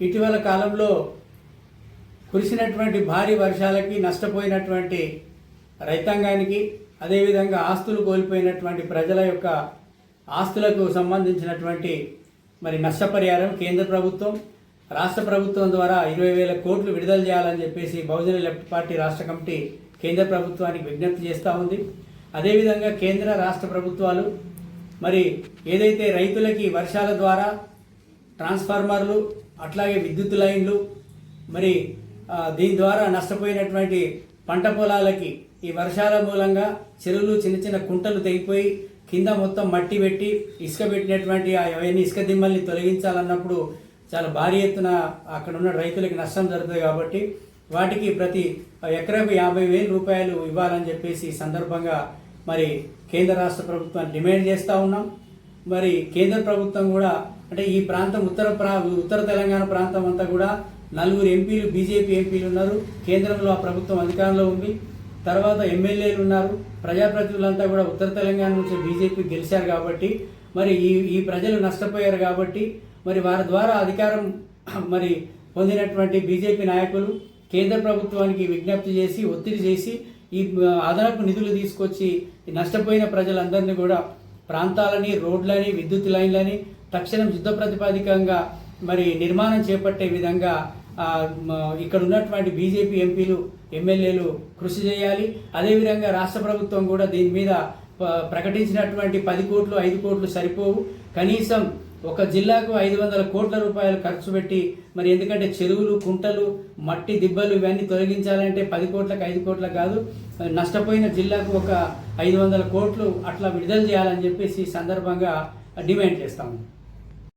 ఇటీవల కాలంలో కురిసినటువంటి భారీ వర్షాలకి నష్టపోయినటువంటి రైతాంగానికి అదేవిధంగా ఆస్తులు కోల్పోయినటువంటి ప్రజల యొక్క ఆస్తులకు సంబంధించినటువంటి మరి నష్టపరిహారం కేంద్ర ప్రభుత్వం రాష్ట్ర ప్రభుత్వం ద్వారా ఇరవై వేల కోట్లు విడుదల చేయాలని చెప్పేసి బహుజన లెఫ్ట్ పార్టీ రాష్ట్ర కమిటీ కేంద్ర ప్రభుత్వానికి విజ్ఞప్తి చేస్తూ ఉంది. అదేవిధంగా కేంద్ర రాష్ట్ర ప్రభుత్వాలు మరి ఏదైతే రైతులకి వర్షాల ద్వారా ట్రాన్స్ఫార్మర్లు అట్లాగే విద్యుత్ లైన్లు మరి దీని ద్వారా నష్టపోయినటువంటి పంట పొలాలకి ఈ వర్షాల మూలంగా చెరువులు చిన్న చిన్న కుంటలు తెగిపోయి కింద మొత్తం మట్టి పెట్టి ఇసుక పెట్టినటువంటి ఆ అవన్నీ ఇసుక దిమ్మల్ని తొలగించాలన్నప్పుడు చాలా భారీ ఎత్తున అక్కడ ఉన్న రైతులకి నష్టం జరుగుతుంది కాబట్టి వాటికి ప్రతి ఎకరాకు యాభై వేల రూపాయలు ఇవ్వాలని చెప్పేసి ఈ సందర్భంగా మరి కేంద్ర రాష్ట్ర ప్రభుత్వాన్ని డిమాండ్ చేస్తూ ఉన్నాం. మరి కేంద్ర ప్రభుత్వం కూడా అంటే ఈ ప్రాంతం ఉత్తర ప్రా ఉత్తర తెలంగాణ ప్రాంతం అంతా కూడా నలుగురు ఎంపీలు బీజేపీ ఎంపీలు ఉన్నారు. కేంద్రంలో ఆ ప్రభుత్వం అధికారంలో ఉంది. తర్వాత ఎమ్మెల్యేలు ఉన్నారు. ప్రజాప్రతినిధులంతా కూడా ఉత్తర తెలంగాణ నుంచి బీజేపీ గెలిచారు కాబట్టి మరి ఈ ఈ ప్రజలు నష్టపోయారు కాబట్టి మరి వారి ద్వారా అధికారం మరి పొందినటువంటి బీజేపీ నాయకులు కేంద్ర ప్రభుత్వానికి విజ్ఞప్తి చేసి ఒత్తిడి చేసి ఈ అదనపు నిధులు తీసుకొచ్చి నష్టపోయిన ప్రజలందరినీ కూడా ప్రాంతాలని రోడ్లని విద్యుత్ లైన్లని తక్షణం యుద్ధ ప్రాతిపదికంగా మరి నిర్మాణం చేపట్టే విధంగా ఇక్కడ ఉన్నటువంటి బీజేపీ ఎంపీలు ఎమ్మెల్యేలు కృషి చేయాలి. అదేవిధంగా రాష్ట్ర ప్రభుత్వం కూడా దీని మీద ప్రకటించినటువంటి పది కోట్లు ఐదు కోట్లు సరిపోవు. కనీసం ఒక జిల్లాకు ఐదు వందల కోట్ల రూపాయలు ఖర్చు పెట్టి మరి ఎందుకంటే చెరువులు కుంటలు మట్టి దిబ్బలు ఇవన్నీ తొలగించాలంటే పది కోట్లకు ఐదు కోట్ల కాదు నష్టపోయిన జిల్లాకు ఒక ఐదు వందల కోట్లు అట్లా విడుదల చేయాలని చెప్పేసి సందర్భంగా డిమాండ్ చేస్తాము.